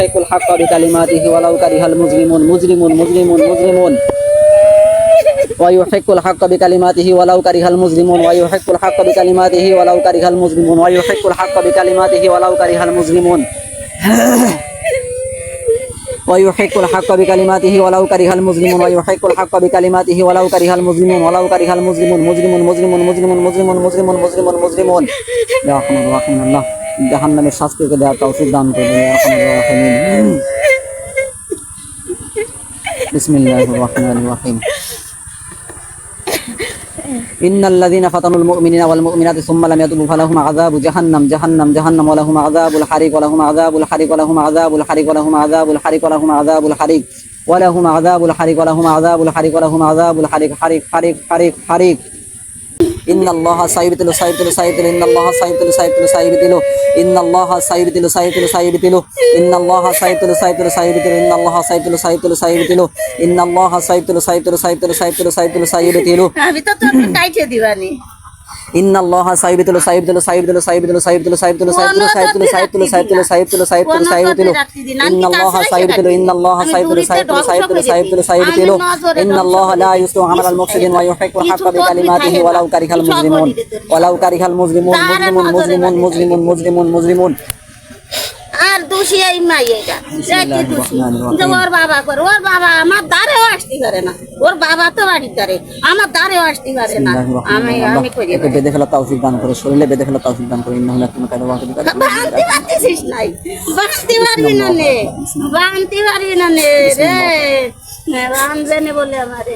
ويحق الحق بكلماته ولو كره المجرمون مجرمون مجرمون مجرمون. ويحق الحق بكلماته ولو كره المجرمون ويحق الحق بكلماته ولو كره المجرمون ويحق الحق بكلماته ولو كره المجرمون. ويحق الحق بكلماته ولو كره المجرمون ويحق الحق بكلماته ولو كره المجرمون ولو كره المجرمون مجرمون مجرمون مجرمون مجرمون مجرمون مجرمون مجرمون. يا رحمن الرحيم الله. জাহান্নামের শাস্তিকে দেওয়ার তৌফিক দান করুন ইয়া রাহমানুর রাহিম বিসমিল্লাহির রহমানির রহিম إن الذين فتنوا المؤمنين والمؤمنات ثم لم يتوبوا فلهم عذاب جهنم جهنم جهنم ولهم عذاب الحريق ولهم عذاب الحريق ولهم عذاب الحريق ولهم عذاب الحريق ولهم عذاب الحريق ولهم عذاب الحريق ولهم عذاب الحريق ولهم عذاب الحريق حريق حريق حريق حريق ইন্নাল্লাহ সাইবিতিলু সাইবিতিলু সাইবিতিলু ইন্নাল্লাহ সাইবিতিলু সাইবিতিলু সাইবিতিলু ইন্নাল্লাহ সাইবিতিলু সাইবিতিলু সাইবিতিলু ইন্নাল্লাহ সাইবিতিলু সাইবিতিলু সাইবিতিলু ইন্নাল্লাহ সাইবিতিলু সাইবিতিলু সাইবিতিলু ইন্নাল্লাহ সাইবিতিলু সাইবিতিলু সাইবিতিলু সাইবিতিলু সাইবিতিলু সাইবিতিলু আমি তো তোকে কাইটে দিবানি ان الله صاحب تلو صاحب تلو صاحب تلو صاحب تلو صاحب تلو صاحب تلو صاحب تلو صاحب تلو صاحب تلو صاحب تلو صاحب تلو صاحب تلو صاحب تلو ان الله صاحب تلو ان الله صاحب تلو صاحب تلو صاحب تلو صاحب تلو صاحب تلو ان الله لا يسلو عمل المفسدين ويحق الحق بكلماته ولو كره المجرمون ولو كره المجرمون مجرمون مجرمون مجرمون مجرمون مجرمون এই মাই এটা। যে ওর বাবা করে। ওর বাবা আমার দ্বারেও আসতে পারে না। ওর বাবা তো বাড়ির দ্বারে। আমার দ্বারেও আসতে পারে না। আমি আমি করি একে বেঁধে ফেলা তৌফিক দান করে। শরীরে বেঁধে ফেলা তৌফিক দান করে। পারতেছিস নাই। পারবি না নে। বানতে পারবি না নে রে। বানবে বলে আমারে।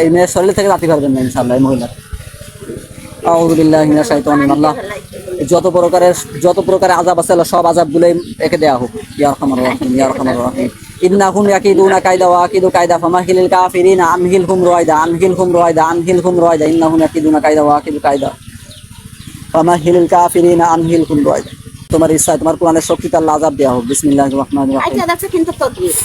এই মেয়ের শরীর থেকে রাখতে পারবেন না ইনশাআল্লাহ এই মহিলা আউযু বিল্লাহি মিনাশ শাইতানির আল্লাহ যত প্রকারের যত প্রকারের আযাব আছে সব আযাবগুলোই একে দেয়া হোক। ইয়া রহমানুর রহিম ইয়া রহমানুর রহিম। ইন্নাহুম ইয়াকিদুনা কায়দা ওয়া আকিদু কায়দা ফামাহিলিল কাফিরিনা আমহিলহুম রয়দা আমহিলহুম রয়দা আমহিলহুম রয়দা ইন্নাহুম ইয়াকিদুনা কায়দা ওয়া আকিদু কায়দা ফামাহিলিল কাফিরিনা আমহিলহুম রয়দা তোমার ইচ্ছা তোমার কোরআনের শক্তিতে আল্লাহ আযাব দেয়া হোক। বিসমিল্লাহির রহমানির রহিম। কাইটা দেখছে কিন্তু তদবির।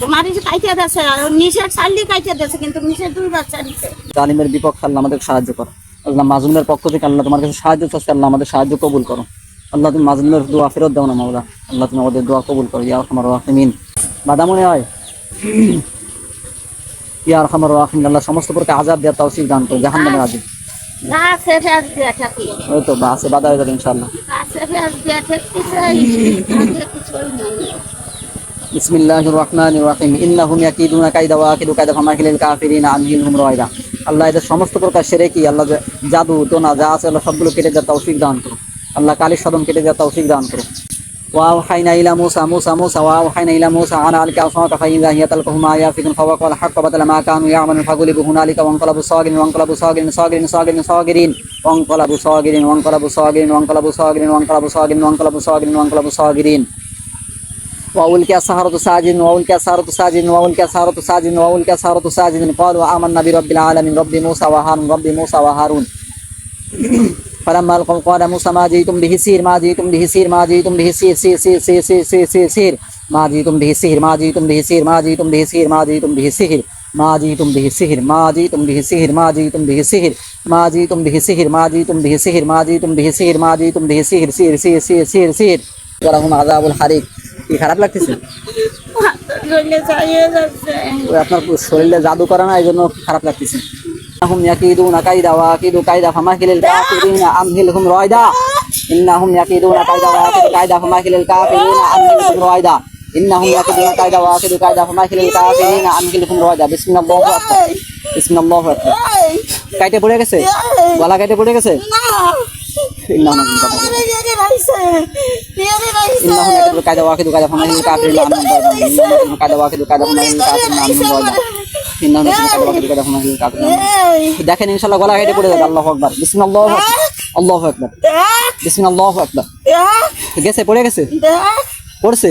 তোমার যে দেখছে আর নিষেধ ছাড়লি কাইটা দেখছে কিন্তু নিষেধ দুই বাচ্চা দিচ্ছে জালিমের বিপক্ষে আল্লাহ আমাদের সাহায্য করো। আল্লাহ মাজলুমের পক্ষ থেকে আল্লাহ তোমার কাছে সাহায্য চাচ্ছে আল্লাহ আমাদের সাহায্য কবুল করো। আল্লাহ তুমি মাজলুমের দোয়া ফেরত দাও না মাওলা। আল্লাহ তুমি আমাদের দোয়া কবুল করো ইয়া রহমান রাহিমিন। বাধা মনে হয় ইয়া রহমান রাহিমিন আল্লাহ সমস্ত প্রকার আজাব দেওয়ার তৌফিক দান করো আজাব ফেস দিয়ে থাকি। ওই তো বাসে বাধা হয়ে যাবে ইনশাআল্লাহ। গাছে ফেস দিয়ে থাকতে চাই আগে কিছুই নাই বিসমিল্লাহির রহমানির রহিম। ইন্নাহুম ইয়াকিদুনা কায়দা ওয়া আকিদু কায়দা ফামাহিলিল কাফিরিনা আনহিলহুম রয়দা আল্লাহ এদের সমস্ত প্রকার শিরকি আল্লাহ যে জাদু টোনা যা আছে আল্লাহ সবগুলো কেটে দেওয়ার তৌফিক দান করো আল্লাহ কালির সদম কেটে দেওয়ার তৌফিক দান করো وأوحينا إلى موسى موسى موسى وأوحينا إلى موسى أن ألق عصاك فإذا هي تلقف ما يأفكون فوقع الحق وبطل ما كانوا يعملون فغلبوا هنالك وانقلبوا صاغرين وانقلبوا صاغرين صاغرين صاغرين صاغرين وانقلبوا صاغرين وانقلبوا صاغرين وانقلبوا صاغرين وانقلبوا صاغرين وانقلبوا صاغرين وانقلبوا صاغرين وأولك السحرة ساجدين وأولك السحرة ساجدين وأولك السحرة ساجدين وأولك السحرة ساجدين قالوا آمنا برب العالمين رب موسى وهارون رب موسى وهارون فلما القوا قال موسى ما جئتم به سير ما جئتم به سير ما جئتم به سير سير سير سير سير سير سير سير ما جئتم به سير ما جئتم به سير ما جئتم به سير ما جئتم به سير ما جئتم به سحر ما جئتم به سحر ما جئتم به سحر ما جئتم به سحر ما جئتم به سحر ما جئتم به سحر ما جئتم به سحر سير سير سير سير ولهم عذاب الحريق কি খারাপ লাগতেছে চলে চাইয়ে যাচ্ছে ওই আপনার শরীরে জাদু করে না এই জন্য খারাপ লাগতেছে هم يكيدون كيدا واكيد كيدا فمهل الكافرين أمهلهم رويدا إنهم يكيدون كيدا واكيد كيدا فمهل الكافرين أمهلهم رويدا إنهم يكيدون كيدا واكيد كيدا فمهل الكافرين أمهلهم رويدا بسم الله أكبر بسم الله أكبر কাইটে পড়ে গেছে গলা কাইটে পড়ে গেছে إنه من ضمنه إنه يكتب كذا واحد وكذا فمن الكافرين عن من إنه كذا واحد وكذا فمن الكافرين عن من إنه يكتب كذا واحد وكذا فمن الكافرين عن من দেখেন ইনশাআল্লাহ গলা হেঁটে পড়ে যাবে আল্লাহু আকবার বিসমিল্লাহু আল্লাহু আকবার বিসমিল্লাহু আকবার গেছে পড়ে গেছে পড়ছে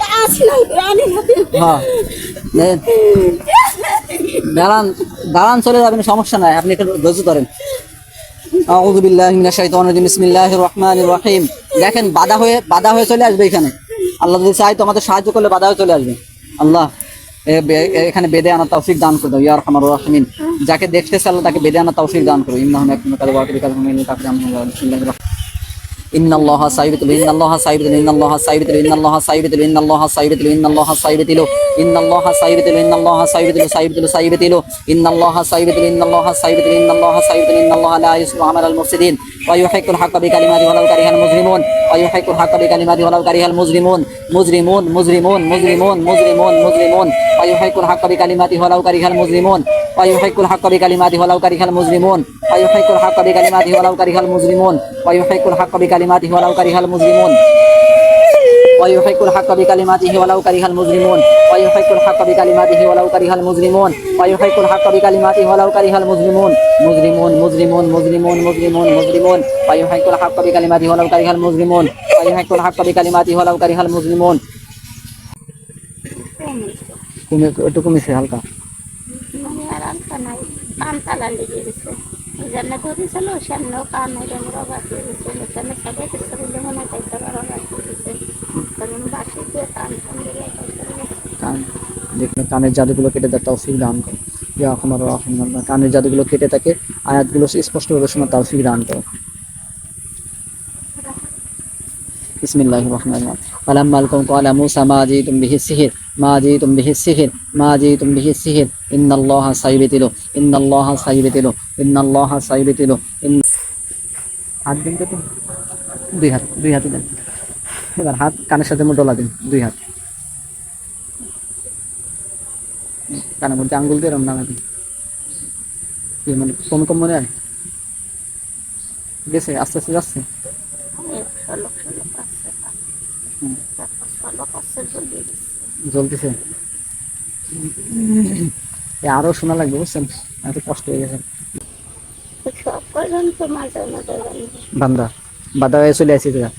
দাঁড়ান দাঁড়ান, চলে যাবেন, সমস্যা নাই, আপনি একটু ধৈর্য ধরেন। আউযু বিল্লাহি মিনাশ শাইতানির রাজিম, বিসমিল্লাহির দেখেন, বাধা হয়ে বাধা হয়ে চলে আসবে এখানে। আল্লাহ যদি চাই তোমাদের সাহায্য করলে বাধা হয়ে চলে আসবে। আল্লাহ এখানে বেদে আনা তৌফিক দান করে দাও, ইয়া রহমান। যাকে দেখতেছে আল্লাহ, তাকে বেদে আনা তৌফিক দান করো। বিসমিল্লাহির ان الله سايبت ان الله سايبت ان الله سايبت ان الله سايبت ان الله سايبت ان الله سايبت ان الله سايبت ان الله سايبت سايبت سايبت ان الله سايبت ان الله سايبت ان الله سايبت ان الله لا يصلح عمل المفسدين ويحق الحق بكلماته ولو كره المجرمون ويحق الحق بكلماته ولو كره المجرمون مجرمون مجرمون مجرمون مجرمون مجرمون ويحق الحق بكلماته ولو كره المجرمون ويحق الحق بكلماته ولو كره المجرمون ويحق الحق بكلماته ولو كره المجرمون ويحق الحق بكلماته ولو كره المجرمون ويحق الحق بكلماته ولو كره المجرمون ويحق الحق بكلماته ولو كره المجرمون ويحق الحق بكلماته ولو كره المجرمون مجرمون مجرمون مجرمون مجرمون مجرمون ويحق الحق بكلماته ولو كره المجرمون ويحق الحق بكلماته ولو كره المجرمون কমে একটু কমেছে হালকা মানে আর আনতা ቃምጣል አንድ ጊዜ እዘነ ጎሪ ሰሎ ሸኖ ቃም ደምሮ ባሽ ጊዜ ለተነ ሰበት ስሩ ለሆነ ተቀራራ ባሽ ጊዜ ከምን ባሽ ጊዜ ቃም ተምሪያ ቃም দেখুন কানের জাদুগুলো কেটে দেয় তৌফিক দান করো ইয়া রহমান কানের জাদুগুলো কেটে তাকে আয়াতগুলো স্পষ্টভাবে শোনা তৌফিক দান করো বিসমিল্লাহির রহমানির রহিম। ফালাম্মা আলকাউ ক্বালা মূসা, মা জিতুম বিহি সিহির, মা জিতুম বিহি সিহির, মা জিতুম বিহি সিহির, ইন্নাল্লাহা ইন্নাল্লাহা ইন্নাল্লাহা ইন হাত দিন তো দুই হাত, দুই এবার হাত, কানের সাথে দুই হাত। কানের মধ্যে আঙ্গুল দিয়ে এরম নামা মানে কম কম মনে হয়? গেছে, আস্তে আস্তে যাচ্ছে? জ্বলতেছে। আরও শোনা লাগবে বুঝছেন? এত কষ্ট হয়ে গেছে। বান্দা। বাধা হয়ে চলে আসি তোরা।